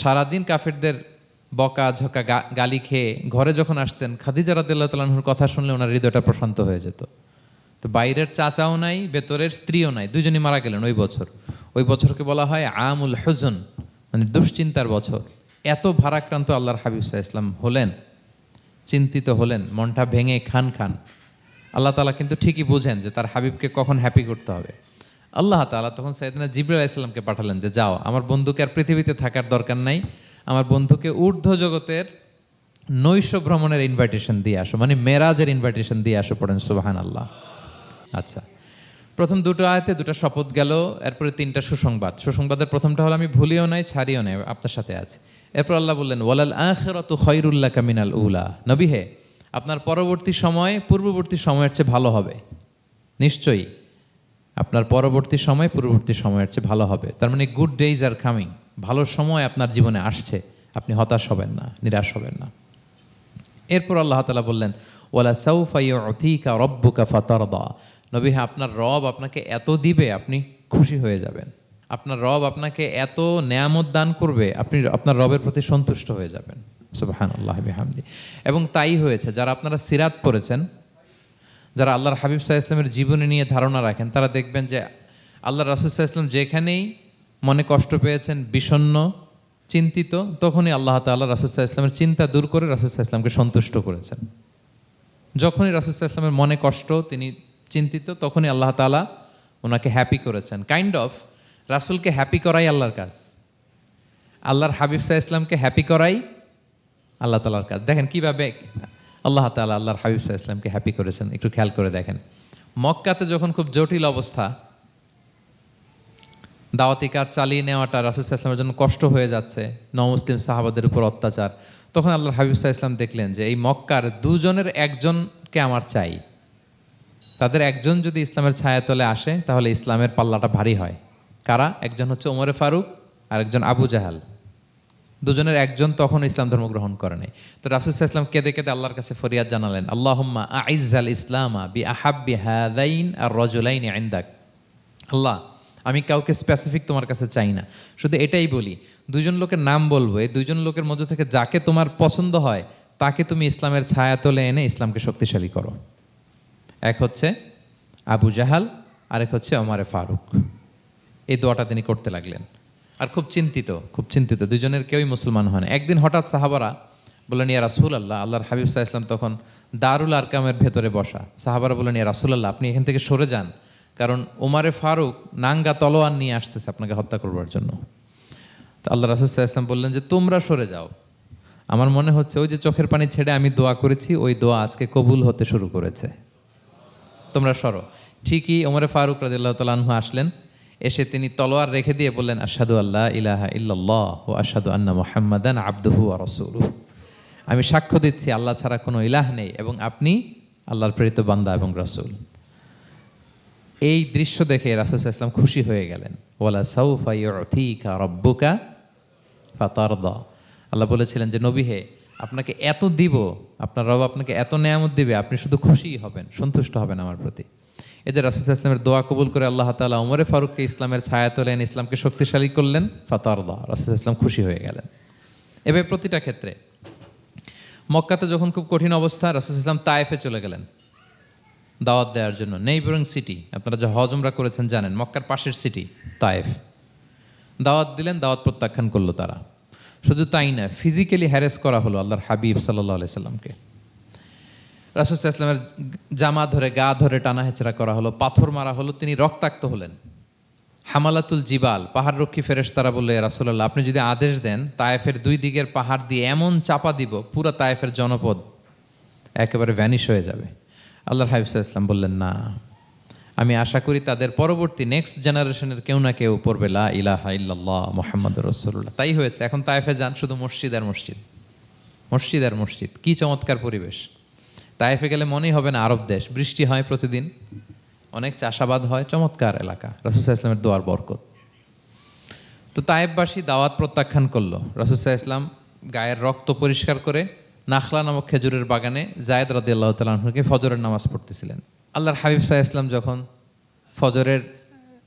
সারাদিন কাফেরদের বকা, ঝকা গালি খেয়ে ঘরে যখন আসতেন, খাদিজা রাদিল্লাহ কথা শুনলে ওনার হৃদয়টা প্রশান্ত হয়ে যেত। তো বাইরের চাচাও নাই, ভেতরের স্ত্রীও নাই দুজনই মারা গেলেন ওই বছর। ওই বছরকে বলা হয় আমুল হুজন মানে দুশ্চিন্তার বছর। এত ভারাক্রান্ত আল্লাহর হাবিব সাহা ইসলাম হলেন, চিন্তিত হলেন, মনটা ভেঙে খান খান। আল্লাহ তালা কিন্তু ঠিকই বোঝেন যে তার হাবিবকে কখন হ্যাপি করতে হবে। আল্লাহ তাআলা তখন সাইদিনা জিব্রাইল ইসলামকে পাঠালেন যে, যাও, আমার বন্ধুকে আর পৃথিবীতে থাকার দরকার নাই। আমার বন্ধুকে ঊর্ধ্ব জগতের নৈশ ভ্রমণের ইনভাইটেশন দিয়ে আসো মানে মেরাজের ইনভাইটেশন দিয়ে আসো পড়েন সুবাহান আল্লাহ আচ্ছা প্রথম দুটো আয়তে দুটো শপথ গেল, এরপরে তিনটা সুসংবাদ। সুসংবাদের প্রথমটা হলো, আমি ভুলিও নাই, ছাড়িও নাই, আপনার সাথে আছে। এরপর আল্লাহ বললেন, ওয়ালাল আখিরাতু খৈরুল্লাহ কামিনাল উলা। নবী হে, আপনার পরবর্তী সময়, পূর্ববর্তী সময়ের চেয়ে ভালো হবে। নিশ্চয়ই। আপনার পরবর্তী সময় পূর্ববর্তী সময়ের চেয়ে ভালো হবে। তার মানে গুড ডেইজ আর কামিং ভালো সময় আপনার জীবনে আসছে। আপনি হতাশ হবেন না, নিরাশ হবেন না। এরপর আল্লাহ তালা বললেন, ওয়ালা সাউফাই অথিকা রব্বুকা ফাতারদা। নবী হ্যাঁ আপনার রব আপনাকে এত দিবে, আপনি খুশি হয়ে যাবেন। আপনার রব আপনাকে এত নেয়ামত দান করবে, আপনি আপনার রবের প্রতি সন্তুষ্ট হয়ে যাবেন। সুবাহান আল্লাহ হামদি এবং তাই হয়েছে, যারা আপনারা সিরাত পড়েছেন যারা আল্লাহর হাবিব সাহা ইসলামের জীবনী নিয়ে ধারণা রাখেন, তারা দেখবেন যে আল্লাহ রাসুল সাহা ইসলাম যেখানেই মনে কষ্ট পেয়েছেন, বিষণ্ণ, চিন্তিত, তখনই আল্লাহ তাল্লাহ রাসুল সাহা ইসলামের চিন্তা দূর করে রাসুল সাহা ইসলামকে সন্তুষ্ট করেছেন। যখনই রাসুল সাহা ইসলামের মনে কষ্ট, তিনি চিন্তিত, তখনই আল্লাহ তালা ওনাকে হ্যাপি করেছেন। কাইন্ড অফ রাসুলকে হ্যাপি করাই আল্লাহর কাজ। আল্লাহর হাবিব সাহা ইসলামকে হ্যাপি করাই আল্লাহ তালার কাজ। দেখেন কীভাবে আল্লাহ তালা আল্লাহর হাবিব সাহা ইসলামকে হ্যাপি করেছেন। একটু খেয়াল করে দেখেন। মক্কাতে যখন খুব জটিল অবস্থা, দাওয়াতি কাজ চালিয়ে নেওয়াটা রাসুল ইসলামের জন্য কষ্ট হয়ে যাচ্ছে, নমুসলিম সাহাবাদের উপর অত্যাচার। তখন আল্লাহর হাবিব সাহা ইসলাম দেখলেন যে, এই মক্কার দুজনের একজনকে আমার চাই। তাদের একজন যদি ইসলামের ছায়াতলে আসে, তাহলে ইসলামের পাল্লাটা ভারী হয়। কারা? একজন হচ্ছে ওমরে ফারুক আর একজন আবু জাহাল। দুজনের একজন তখন ইসলাম ধর্ম গ্রহণ করে নাই। তো রাসুসাহ ইসলাম কেঁদে কেঁদে আল্লাহর কাছে ফরিয়াদ জানালেন, আল্লাহম্মা আইজাল ইসলামা বি আহাব্বি হাদাইন আর রজুলাইন আইন্দাক আল্লাহ, আমি কাউকে স্পেসিফিক তোমার কাছে চাই না। শুধু এটাই বলি, দুজন লোকের নাম বলব, এই দুজন লোকের মধ্যে থেকে যাকে তোমার পছন্দ হয়, তাকে তুমি ইসলামের ছায়া তোলে এনে ইসলামকে শক্তিশালী করো। এক হচ্ছে আবু জাহাল, আরেক হচ্ছে ওমারে ফারুক। এই দোয়াটা তিনি করতে লাগলেন। আর খুব চিন্তিত খুব চিন্তিত। দুজনের কেউই মুসলমান হয় না। একদিন হঠাৎ সাহাবারা বললেন, ইয়া রাসুল আল্লাহ আল্লাহর হাবিব সাহা ইসলাম তখন দারুল আরকামের ভেতরে বসা। সাহাবারা বললেন, ইয়া রাসুল আল্লাহ আপনি এখান থেকে সরে যান। কারণ ওমারে ফারুক নাঙ্গা তলোয়ার নিয়ে আসতেছে আপনাকে হত্যা করবার জন্য। তো আল্লাহ রাসুল সাহা ইসলাম বললেন যে, তোমরা সরে যাও। আমার মনে হচ্ছে ওই যে চোখের পানি ছেড়ে আমি দোয়া করেছি, ওই দোয়া আজকে কবুল হতে শুরু করেছে। তোমরা সরো। ঠিকই ওমরে ফারুক রাদিল্লাহ তালাহু আসলেন। এসে তিনি তলোয়ার রেখে দিয়ে বললেন আসাদু আল্লাহ ইলাহা ইল্লাল্লাহ ও আসাদু আন্না মোহাম্মদান আব্দুহু রসুলু আমি সাক্ষ্য দিচ্ছি, আল্লাহ ছাড়া কোনো ইলাহ নেই এবং আপনি আল্লাহর প্রেরিত বান্দা এবং রসুল। এই দৃশ্য দেখে রাসুল ইসলাম খুশি হয়ে গেলেন। ওয়ালা সাউফা ইউথিকা রব্বুকা ফাতারদা। আল্লাহ বলেছিলেন যে, নবী হে, আপনাকে এত দিব, আপনার রব আপনাকে এত নেয়ামত দিবে, আপনি শুধু খুশিই হবেন, সন্তুষ্ট হবেন আমার প্রতি। এদের রাসুল ইসলামের দোয়া কবুল করে আল্লাহ তালা উমরে ফারুককে ইসলামের ছায়া তোলেন ইসলামকে শক্তিশালী করলেন। ফাতারদা, রাসুল ইসলাম খুশি হয়ে গেলেন। এবার প্রতিটা ক্ষেত্রে মক্কাতে যখন খুব কঠিন অবস্থা, রাসুল ইসলাম তায়েফে চলে গেলেন। দাওয়াত দেওয়ার জন্য। নেইবরিং সিটি আপনারা যে হজমরা করেছেন জানেন, মক্কার পাশের সিটি তায়েফ। দাওয়াত দিলেন, দাওয়াত প্রত্যাখ্যান করল তারা। শুধু তাই না ফিজিক্যালি হ্যারেস করা হলো আল্লাহর হাবিব সাল্লাহ আলাই সাল্লামকে রাসুল ইসলামের জামা ধরে, গা ধরে টানা হেচড়া করা হলো, পাথর মারা হলো, তিনি রক্তাক্ত হলেন। হামালাতুল জিবাল পাহাড় রক্ষী ফেরেশ তারা বললে রাসুল্লাহ আপনি যদি আদেশ দেন, তায়েফের দুই দিকের পাহাড় দিয়ে এমন চাপা দিব, পুরো তায়েফের জনপদ একেবারে ভ্যানিশ হয়ে যাবে। আল্লাহর হাবিব ইসলাম বললেন, না। আমি আশা করি তাদের পরবর্তী নেক্সট জেনারেশনের কেউ না কেউ পড়বে, লা ইলাহা ইল্লাল্লাহ মোহাম্মদ রসুল্লাহ তাই হয়েছে, এখন তায়েফে যান শুধু মসজিদ আর মসজিদ। মসজিদ আর মসজিদ, কি চমৎকার পরিবেশ। তায়েফে গেলে মনেই হবে না আরব দেশ। বৃষ্টি হয় প্রতিদিন। অনেক চাষাবাদ হয়। চমৎকার এলাকা। রসুসাহ ইসলামের দোয়ার বরকত। তো তায়েববাসী দাওয়াত প্রত্যাখ্যান করল। রসুসাহ ইসলাম গায়ের রক্ত পরিষ্কার করে নাখলা নামক খেজুরের বাগানে জায়দ রাদি আল্লাহ তালকে ফজরের নামাজ পড়তেছিলেন। আল্লাহর হাবিব সাহা ইসলাম যখন ফজরের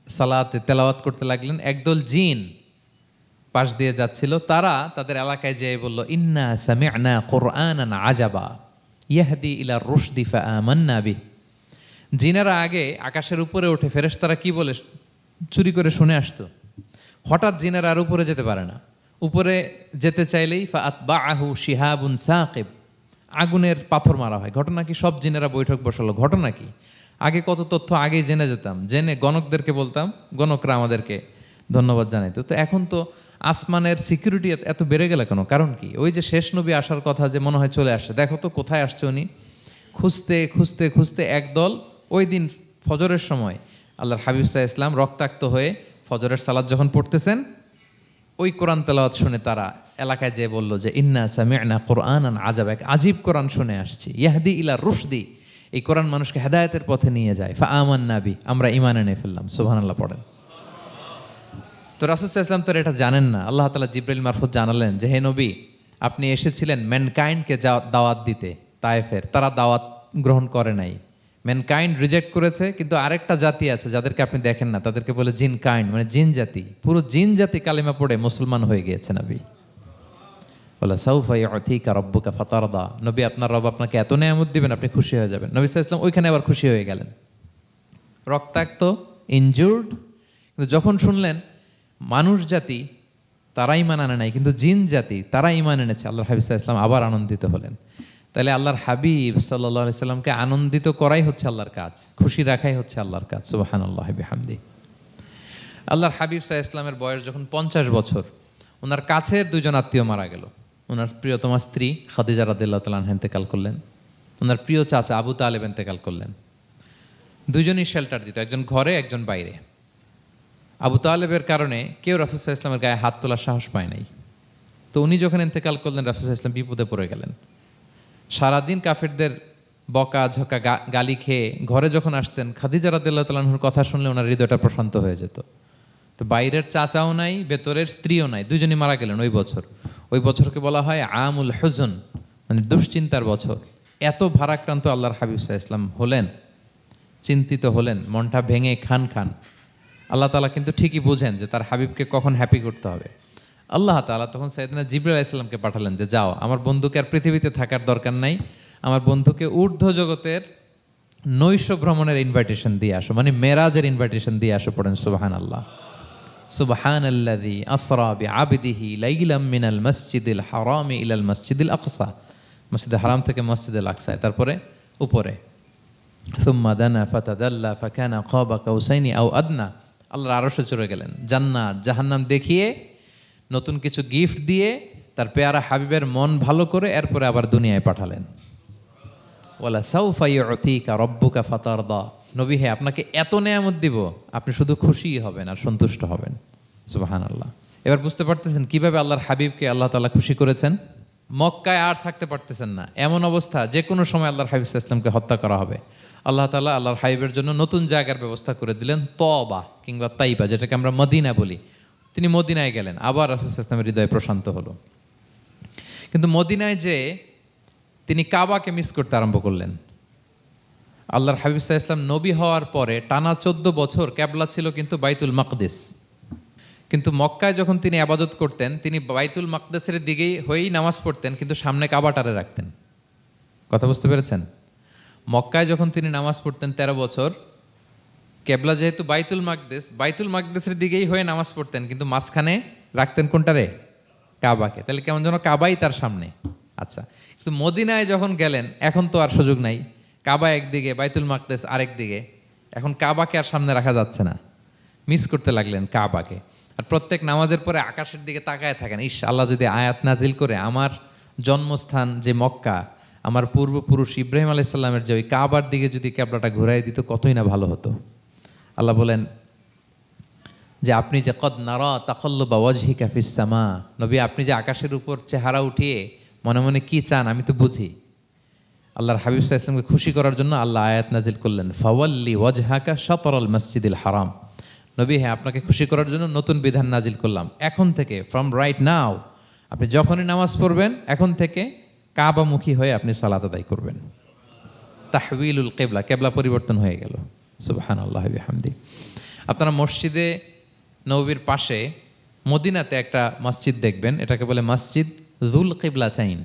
সালাতে তেলাওয়াত করতে লাগলেন, একদল জিন পাশ দিয়ে যাচ্ছিল। তারা তাদের এলাকায় যেয়ে বলল, ইন্না সামি'না কোরআনান আজাবা। ইয়াহদি ইলা রুশদি ফাআমান্না বি জিনারা আগে আকাশের উপরে ওঠে ফেরেশতারা কি বলে চুরি করে শুনে আসতো? হঠাৎ জিনারা আর উপরে যেতে পারে না। উপরে যেতে চাইলেই ফাআত বা আহু শিহাবুন সাকিব। আগুনের পাথর মারা হয়। ঘটনা কি? সব জিনেরা বৈঠক বসালো। ঘটনা কি? আগে কত তথ্য আগেই জেনে যেতাম। জেনে গণকদেরকে বলতাম, গণকরা আমাদেরকে ধন্যবাদ জানাইতো। তো এখন তো আসমানের সিকিউরিটি এত বেড়ে গেল কেন? কারণ কি? ওই যে শেষ নবী আসার কথা যে মনে হয় চলে আসে। দেখো তো কোথায় আসছে উনি? খুঁজতে খুঁজতে খুঁজতে একদল ওই দিন ফজরের সময় আল্লাহর হাবিব সাহা ইসলাম রক্তাক্ত হয়ে ফজরের সালাদ যখন পড়তেছেন, ওই কোরআন তেলাওয়াত শুনে তারা এলাকায় যেয়ে বলল যে, ইন্না সামি'না কোরআন আন আজাব এক আজীব কোরআন শুনে আসছি। ইয়াহদি ইলা রুশদি। এই কোরআন মানুষকে হেদায়তের পথে নিয়ে যায়। ফা আমান নাবি আমরা ইমান এনে ফেললাম। সুবহানাল্লাহ, পড়েন। তো রাসুল ইসলাম তো এটা জানেন না। আল্লাহ তালা জিব্রাইল মারফত জানালেন যে, হে নবী, আপনি এসেছিলেন ম্যানকাইন্ডকে দাওয়াত দিতে, তায়েফের। তারা দাওয়াত গ্রহণ করে নাই। ম্যানকাইন্ড রিজেক্ট করেছে, কিন্তু আরেকটা জাতি আছে যাদেরকে আপনি দেখেন না। তাদেরকে বলে জিন কাইন্ড মানে জিন জাতি। পুরো জিন জাতি কালিমা পড়ে মুসলমান হয়ে গিয়েছে নবী। বলে সৌফাই অথিকা রব্বুকা ফাতারদা। নবী, আপনার রব আপনাকে এত নেয়ামত দিবেন, আপনি খুশি হয়ে যাবেন। নবী আলাইহি ওইখানে আবার খুশি হয়ে গেলেন। রক্তাক্ত ইনজুর্ড কিন্তু যখন শুনলেন মানুষ জাতি তারা ইমান আনে নাই, কিন্তু জিন জাতি তারা ইমান এনেছে। আল্লাহর হাবিব আলাইহি আবার আনন্দিত হলেন। তাহলে আল্লাহর হাবিব সাল্লাহ সাল্লামকে আনন্দিত করাই হচ্ছে আল্লাহর কাজ, খুশি রাখাই হচ্ছে আল্লাহর কাজ। সুবাহান আল্লাহ হামদি আল্লাহর হাবিব সাহা ইসলামের বয়স যখন পঞ্চাশ বছর, ওনার কাছের দুজন আত্মীয় মারা গেল। ওনার প্রিয়তমা স্ত্রী খাদিজা রাদিল্লাহ তালান হেন্তেকাল করলেন। ওনার প্রিয় চাচা আবু তালেব এন্তেকাল করলেন। দুজনই শেল্টার দিত, একজন ঘরে, একজন বাইরে। আবু তালেবের কারণে কেউ রাসুসাহ ইসলামের গায়ে হাত তোলার সাহস পায় নাই। তো উনি যখন এন্তেকাল করলেন রাসুসাহ ইসলাম বিপদে পড়ে গেলেন। সারাদিন কাফেরদের বকা, ঝকা গালি খেয়ে ঘরে যখন আসতেন, খাদিজা রাদিল্লাহ তালাহুর কথা শুনলে ওনার হৃদয়টা প্রশান্ত হয়ে যেত। তো বাইরের চাচাও নাই, ভেতরের স্ত্রীও নাই, দুজনই মারা গেলেন ওই বছর। ওই বছরকে বলা হয় আমুল হজন মানে দুশ্চিন্তার বছর। এত ভারাক্রান্ত আল্লাহর হাবিব সাহা ইসলাম হলেন, চিন্তিত হলেন, মনটা ভেঙে খান খান। আল্লাহ তালা কিন্তু ঠিকই বুঝেন যে তার হাবিবকে কখন হ্যাপি করতে হবে। আল্লাহ তালা তখন সাইদিনা জিবরুল ইসলামকে পাঠালেন যে, যাও, আমার বন্ধুকে আর পৃথিবীতে থাকার দরকার নাই। আমার বন্ধুকে ঊর্ধ্ব জগতের নৈশ ভ্রমণের ইনভাইটেশন দিয়ে আসো মানে মেরাজের ইনভাইটেশন দিয়ে আসো পড়েন সুবাহান আল্লাহ সুবহান আল্লাদি আসরা বি আবিদিহি লাইলাম মিনাল মসজিদিল হারামি ইলাল মসজিদিল আকসা। মসজিদ হারাম থেকে মসজিদুল আকসায়, তারপরে উপরে। সুম্মা দানা ফাতাদাল্লা ফাকানা খাবা কাউসাইনি আও আদনা। আল্লাহর আরশে চড়ে গেলেন। জান্নাত, জাহান্নাম দেখিয়ে নতুন কিছু গিফট দিয়ে তার পেয়ারা হাবিবের মন ভালো করে এরপরে আবার দুনিয়ায় পাঠালেন। ওলা অতিকা রব্বুকা ফাতারদা। নবী হে, আপনাকে এত নেয়ামত দিব, আপনি শুধু খুশিই হবেন আর সন্তুষ্ট হবেন। সুবাহান আল্লাহ এবার বুঝতে পারতেছেন কীভাবে আল্লাহর হাবিবকে আল্লাহ তালা খুশি করেছেন? মক্কায় আর থাকতে পারতেছেন না। এমন অবস্থা যে কোনো সময় আল্লাহর হাবিব ইসলামকে হত্যা করা হবে। আল্লাহ তালা আল্লাহর হাবিবের জন্য নতুন জায়গার ব্যবস্থা করে দিলেন তবা কিংবা তাইবা, যেটাকে আমরা মদিনা বলি। তিনি মদিনায় গেলেন, আবার রাসুল ইসলামের হৃদয় প্রশান্ত হলো। কিন্তু মদিনায় যে তিনি কাবাকে মিস করতে আরম্ভ করলেন। আল্লাহর হাবিব সাহা ইসলাম নবী হওয়ার পরে টানা চোদ্দ বছর ক্যাবলা ছিল কিন্তু বাইতুল মাকদেস। কিন্তু মক্কায় যখন তিনি আবাদত করতেন, তিনি বাইতুল মাকদেসের দিকেই হয়েই নামাজ পড়তেন, কিন্তু সামনে কাবাটারে রাখতেন। কথা বুঝতে পেরেছেন? মক্কায় যখন তিনি নামাজ পড়তেন তেরো বছর, কেবলা যেহেতু বাইতুল মাকদেস, বাইতুল মাকদেসের দিকেই হয়ে নামাজ পড়তেন, কিন্তু মাঝখানে রাখতেন কোনটারে কাবাকে। তাহলে কেমন যেন কাবাই তার সামনে। আচ্ছা কিন্তু মদিনায় যখন গেলেন, এখন তো আর সুযোগ নাই। কাবা একদিকে, বাইতুল মাকদেস আরেক দিকে। এখন কাবাকে আর সামনে রাখা যাচ্ছে না। মিস করতে লাগলেন কাবাকে। আর প্রত্যেক নামাজের পরে আকাশের দিকে তাকায় থাকেন। ইস আল্লাহ যদি আয়াত নাজিল করে আমার জন্মস্থান যে মক্কা আমার পূর্বপুরুষ ইব্রাহিম আলাইসাল্লামের যে ওই কাবার দিকে যদি ক্যাবলাটা ঘুরাই দিত কতই না ভালো হতো। আল্লাহ বলেন, যে আপনি যে কদ নারা তাকল্ল বা ওয়াজহি কাফিসামা নবী আপনি যে আকাশের উপর চেহারা উঠিয়ে মনে মনে কী চান আমি তো বুঝি। আল্লাহর হাবিব সাহা ইসলামকে খুশি করার জন্য আল্লাহ আয়াত নাজিল করলেন, ফাওয়াল্লি ওয়াজহাকা সতরল মসজিদুল হারাম। নবী হ্যাঁ আপনাকে খুশি করার জন্য নতুন বিধান নাজিল করলাম। এখন থেকে ফ্রম রাইট নাও আপনি যখনই নামাজ পড়বেন, এখন থেকে কাবামুখী হয়ে আপনি সালাত আদায় করবেন। তাহবিলুল কেবলা কেবলা পরিবর্তন হয়ে গেল। সুবাহান আল্লাহ হামদি আপনারা মসজিদে, নবীর পাশে, মদিনাতে একটা মসজিদ দেখবেন, এটাকে বলে মসজিদ জুল কেবলা চাইন।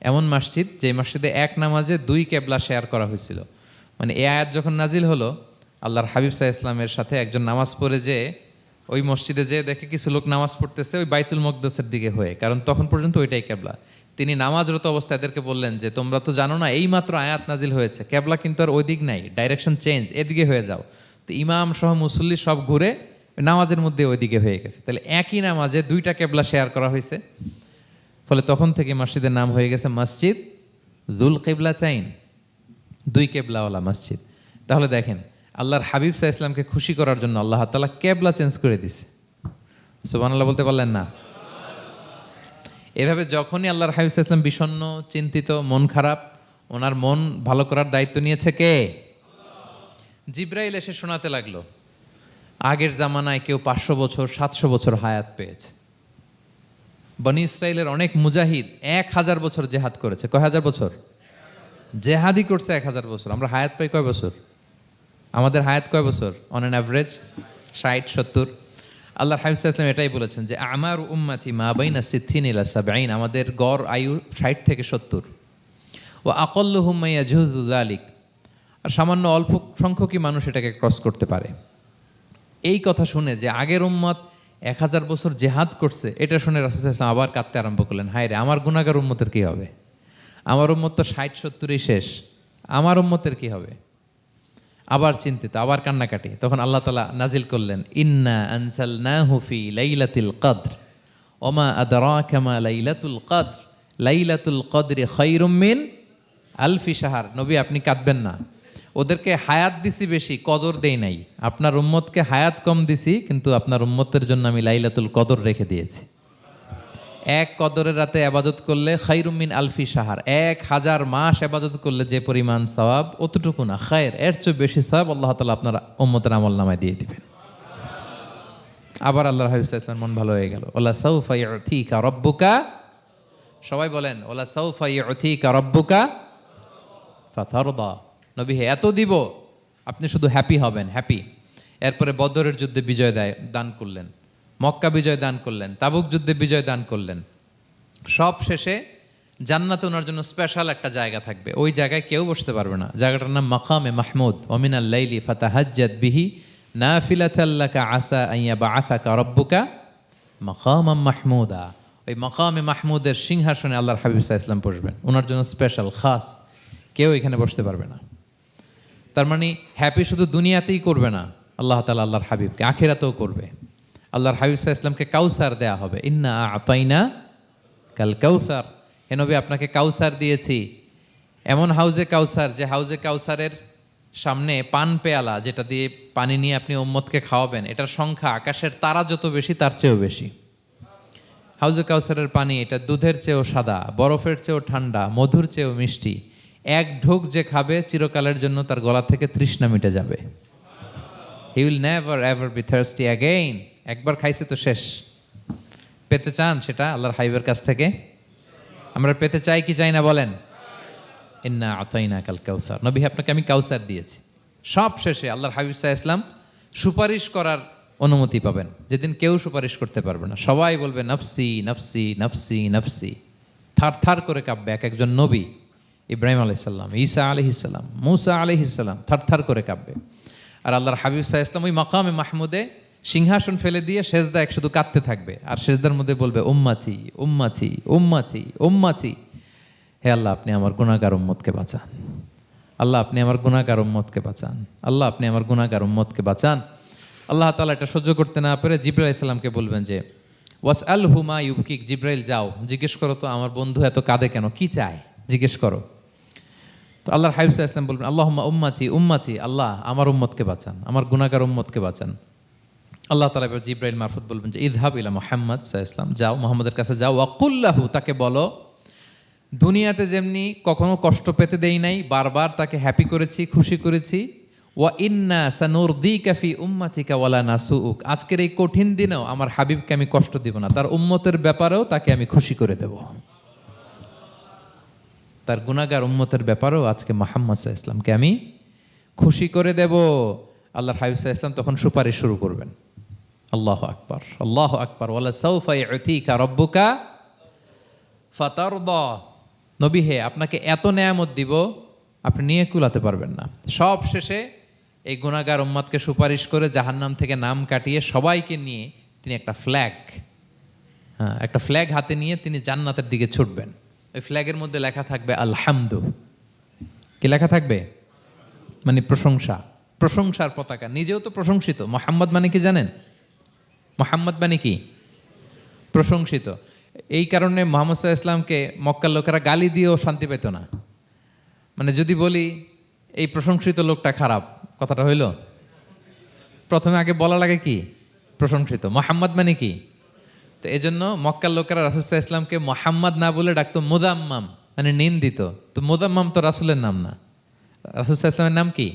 এমন মসজিদ, যে মসজিদে এক নামাজে দুই কেবলা শেয়ার করা হয়েছিল। মানে এ আয়াত যখন নাজিল হলো, আল্লাহর হাবিব সাহা ইসলামের সাথে একজন নামাজ পড়ে যে, ওই মসজিদে যেয়ে দেখে কিছু লোক নামাজ পড়তেছে, ওই বাইতুল মকদাসের দিকে হয়ে। কারণ তখন পর্যন্ত ওইটাই কেবলা। তিনি নামাজরত অবস্থায় এদেরকে বললেন যে, তোমরা তো জানো না এই মাত্র আয়াত নাজিল হয়েছে। ক্যাবলা কিন্তু আর ওই দিক নাই। ডাইরেকশন চেঞ্জ এদিকে হয়ে যাও। তো ইমাম সহ মুসল্লি সব ঘুরে নামাজের মধ্যে ওইদিকে হয়ে গেছে। তাহলে একই নামাজে দুইটা কেবলা শেয়ার করা হয়েছে। ফলে তখন থেকে মসজিদের নাম হয়ে গেছে মসজিদ দুল কেবলা চাইন দুই কেবলাওয়ালা মসজিদ। তাহলে দেখেন, আল্লাহর হাবিব সাহা ইসলামকে খুশি করার জন্য আল্লাহ তালা কেবলা চেঞ্জ করে দিছে। সুবান আল্লাহ বলতে পারলেন না। এভাবে যখনই আল্লাহর হাবিব ইসলাম বিষণ্ণ, চিন্তিত, মন খারাপ, ওনার মন ভালো করার দায়িত্ব নিয়েছে কে? জিব্রাইল এসে শোনাতে লাগল, আগের জামানায় কেউ পাঁচশো বছর, সাতশো বছর হায়াত পেয়েছে। বনি ইসরায়েলের অনেক মুজাহিদ এক হাজার বছর জেহাদ করেছে। কয় হাজার বছর? জেহাদি করছে এক হাজার বছর। আমরা হায়াত পাই কয় বছর? আমাদের হায়াত কয় বছর? অন অ্যান অ্যাভারেজ ষাট, সত্তর। আল্লাহর হাবিব ইসলাম এটাই বলেছেন যে, আমার উম্মাতি মা বাইনা সিদ্ধিন ইলা সাবাইন আমাদের গড় আয়ু ষাট থেকে সত্তর। ও আকল্ল হুম্মাইয়া জুহুদুল আলিক আর সামান্য অল্প সংখ্যকই মানুষ এটাকে ক্রস করতে পারে। এই কথা শুনে যে, আগের উম্মত এক হাজার বছর জেহাদ করছে, এটা শুনে রাসুল ইসলাম আবার কাঁদতে আরম্ভ করলেন। হায় রে, আমার গুণাগার উম্মতের কী হবে? আমার উম্মত তো ষাট সত্তরই শেষ। আমার উম্মতের কী হবে? আবার চিন্তিত, আবার কান্নাকাটি। তখন আল্লাহ তালা নাজিল করলেন, ইন্না আনসাল না হুফি লাইলাতুল কদ্র, ওমা আদরা কামা লাইলাতুল কদ্র, লাইলাতুল কদরে খৈরুম মিন আলফি সাহার নবী, আপনি কাঁদবেন না। ওদেরকে হায়াত দিছি বেশি, কদর দেই নাই। আপনার উম্মতকে হায়াত কম দিছি, কিন্তু আপনার উম্মতের জন্য আমি লাইলাতুল কদর রেখে দিয়েছি। এক কদরের রাতে আবাদত করলে খৈরুমিন আলফি সাহার এক হাজার মাস আবাদত করলে যে পরিমাণ সওয়াব, অতটুকু না, খায়ের। এর চেয়ে বেশি সওয়াব আল্লাহ তালা আপনার উম্মতের আমল নামায় দিয়ে দিবেন। আবার আল্লাহ হাবিব মন ভালো হয়ে গেল। ওলা সৌফাই অথিকা রব্বুকা? সবাই বলেন, ওলা সৌফাই অথিকা রব্বুকা? ফাথারদা নবী হে, এত দিব, আপনি শুধু হ্যাপি হবেন হ্যাপি এরপরে বদরের যুদ্ধে বিজয় দেয়, দান করলেন। মক্কা বিজয় দান করলেন, তাবুক যুদ্ধে বিজয় দান করলেন। সব শেষে জান্নাত ওনার জন্য স্পেশাল একটা জায়গা থাকবে। ওই জায়গায় কেউ বসতে পারবে না। জায়গাটার নাম মাকামে মাহমুদ। অমিনাল লাইলি ফাতাহাজ্জাদ বিহি না ফিলাতাল্লাকা আসা আইয়া বা আসাকা রব্বুকা মাকাম মাহমুদা। ওই মাকামে মাহমুদের সিংহাসনে আল্লাহর হাবিব ইসলাম বসবেন। ওনার জন্য স্পেশাল খাস। কেউ এখানে বসতে পারবে না। তার মানে হ্যাপি শুধু দুনিয়াতেই করবে না, আল্লাহ তালা আল্লাহর হাবিবকে, আখেরাতেও করবে। আল্লাহর হাবিব সাহা ইসলামকে কাউসার দেয়া হবে। ইন্না আতাইনা কাল কাউসার। হে নবী, আপনাকে কাউসার দিয়েছি। এমন হাউজে কাউসার, যে হাউজে কাউসারের সামনে পান পেয়ালা, যেটা দিয়ে পানি নিয়ে আপনি উম্মতকে খাওয়াবেন, এটার সংখ্যা আকাশের তারা যত বেশি, তার চেয়েও বেশি। হাউজে কাউসারের পানি, এটা দুধের চেয়েও সাদা, বরফের চেয়েও ঠান্ডা, মধুর চেয়েও মিষ্টি। এক ঢোক যে খাবে, চিরকালের জন্য তার গলা থেকে তৃষ্ণা মিটে যাবে। He will never ever be thirsty again একবার খাইছে তো শেষ। পেতে চান সেটা আল্লাহর হাইবের কাছ থেকে। আমরা পেতে চাই কি চাই না বলেন? ইন্না আতাইনা কাল কাউসার। নবী, আপনাকে আমি কাউসার দিয়েছি। সব শেষে আল্লাহর হাবিব সাহা ইসলাম সুপারিশ করার অনুমতি পাবেন। যেদিন কেউ সুপারিশ করতে পারবে না। সবাই বলবে, নফসি নফসি নফসি নফসি। থার থার করে কাঁপবে এক একজন নবী। ইব্রাহিম আলাইসাল্লাম ঈসা আলহিসাল্লাম মুসা আলহিসাল্লাম থার থার করে কাঁপবে। আর আল্লাহর হাবিব সাহা ইসলাম ওই মাকামে মাহমুদে সিংহাসন ফেলে দিয়ে সেজদা এক শুধু কাঁদতে থাকবে। আর সেজদার মধ্যে বলবে উম্মাথি উম্মাথি উম্মাথি উম্মাথি হে আল্লাহ, আপনি আমার গুণাগার উম্মতকে বাঁচান। আল্লাহ, আপনি আমার গুণাগার উম্মতকে বাঁচান। আল্লাহ, আপনি আমার গুণাগার উম্মতকে বাঁচান। আল্লাহ তালা এটা সহ্য করতে না পেরে জিব্রাইল ইসলামকে বলবেন যে ওয়াস আল হুমা ইউকিক জিব্রাইল, যাও, জিজ্ঞেস করো তো, আমার বন্ধু এত কাঁদে কেন? কি চায়? জিজ্ঞেস করো। তো আল্লাহর সাহা ইসলাম বলবেন আল্লাহ উম্মাতি উম্মাতি, আল্লাহ আমার উম্মতকে বাঁচান, আমার গুণাগার উম্মতকে বাঁচান। আল্লাহ তালা এবার জিব্রাইল মারফত বলবেন যে, ইদহাব ইলা মোহাম্মদ সাহা ইসলাম যাও মোহাম্মদের কাছে যাও। ওয়াকুল্লাহু, তাকে বলো, দুনিয়াতে যেমনি কখনো কষ্ট পেতে দেই নাই, বারবার তাকে হ্যাপি করেছি, খুশি করেছি। ওয়া ইন্না সানুর দি কাফি উম্মাতিকা ওয়ালা নাসুউক। আজকের এই কঠিন দিনেও আমার হাবিবকে আমি কষ্ট দিব না। তার উম্মতের ব্যাপারেও তাকে আমি খুশি করে দেব। তার গুণাগার উম্মতের ব্যাপারেও আজকে মোহাম্মদ সাহা ইসলামকে আমি খুশি করে দেব। আল্লাহর হাবিব সাহা ইসলাম তখন সুপারিশ শুরু করবেন। আল্লাহ আকবর আল্লাহ আকবর। ওয়ালা সৌফা ইউতিকা রব্বুকা ফাতারদা। নবী হে, আপনাকে এত নেয়ামত দিব, আপনি নিয়ে কুলাতে পারবেন না। সব শেষে এই গুণাগার উম্মাদকে সুপারিশ করে জাহান্নাম থেকে নাম কাটিয়ে সবাইকে নিয়ে তিনি একটা ফ্ল্যাগ হ্যাঁ একটা ফ্ল্যাগ হাতে নিয়ে তিনি জান্নাতের দিকে ছুটবেন। ওই ফ্ল্যাগের মধ্যে লেখা থাকবে, আলহামদু। কি লেখা থাকবে? মানে প্রশংসা। প্রশংসার পতাকা। নিজেও তো প্রশংসিত। মোহাম্মদ মানে কি জানেন? মোহাম্মদ মানে কি? প্রশংসিত। এই কারণে মোহাম্মদ সাল্লাহ ইসলামকে মক্কার লোকেরা গালি দিয়েও শান্তি পেত না। মানে যদি বলি, এই প্রশংসিত লোকটা খারাপ, কথাটা হইল? প্রথমে আগে বলা লাগে কি? প্রশংসিত। মোহাম্মদ মানে কি? তো এই জন্য মক্কার লোকেরা রাসুসাহ ইসলামকে মোহাম্মদ না বলে ডাকতো মুদাম্মাম মানে নিন্দিত। তো মুদাম্মাম তো রাসুলের নাম না। রাসুসাহ ইসলামের নাম কি?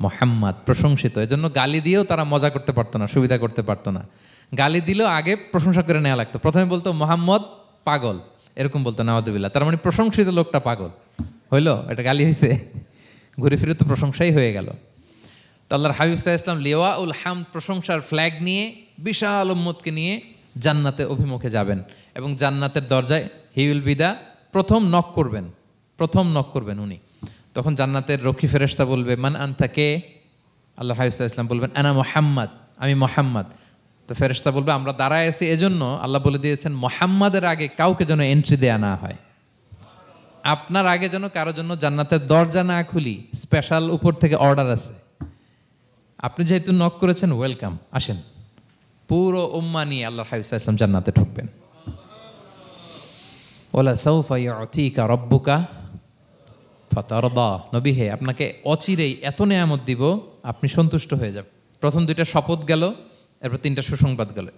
মোহাম্মদ প্রশংসিত। এই জন্য গালি দিয়েও তারা মজা করতে পারতো না, সুবিধা করতে পারতো না। গালি দিলেও আগে প্রশংসা করে নেওয়া লাগতো। প্রথমে বলতো, মোহাম্মদ পাগল। এরকম বলতো নওয়াদুবিল্লাহ তার মানে প্রশংসিত লোকটা পাগল। হইল? এটা গালি হয়েছে ঘুরে ফিরে তো প্রশংসাই হয়ে গেল। তো আল্লাহর হাবিব সাহা ইসলাম লেওয়া উল হাম প্রশংসার ফ্ল্যাগ নিয়ে বিশাল উম্মতকে নিয়ে জান্নাতে অভিমুখে যাবেন এবং জান্নাতের দরজায় হি উইল বি প্রথম নক করবেন। প্রথম নক করবেন উনি। তখন জান্নাতের রক্ষী ফেরেশতা বলবে, মান আনতা কে? আল্লাহ সাহা ইসলাম বলবেন, আনা মোহাম্মদ, আমি মোহাম্মদ। তো ফেরেশতা বলবে, আমরা দাঁড়ায় আছি এজন্য আল্লাহ বলে দিয়েছেন, মোহাম্মদের আগে কাউকে যেন এন্ট্রি দেয়া না হয়। আপনার আগে যেন কারও জন্য জান্নাতের দরজা না খুলি স্পেশাল উপর থেকে অর্ডার আছে। আপনি যেহেতু নক করেছেন ওয়েলকাম আসেন। পুরো উম্মা নিয়ে আল্লাহ হাবিব ইসলাম জান্নাতে ঢুকবেন। ওলা সৌফা ইউতিকা রব্বুকা ফাতারদা, নবী হে, আপনাকে অচিরেই এত নেয়ামত দিব, আপনি সন্তুষ্ট হয়ে যাবেন। প্রথম দুইটা শপথ গেল, এরপর তিনটা সুসংবাদ গেল।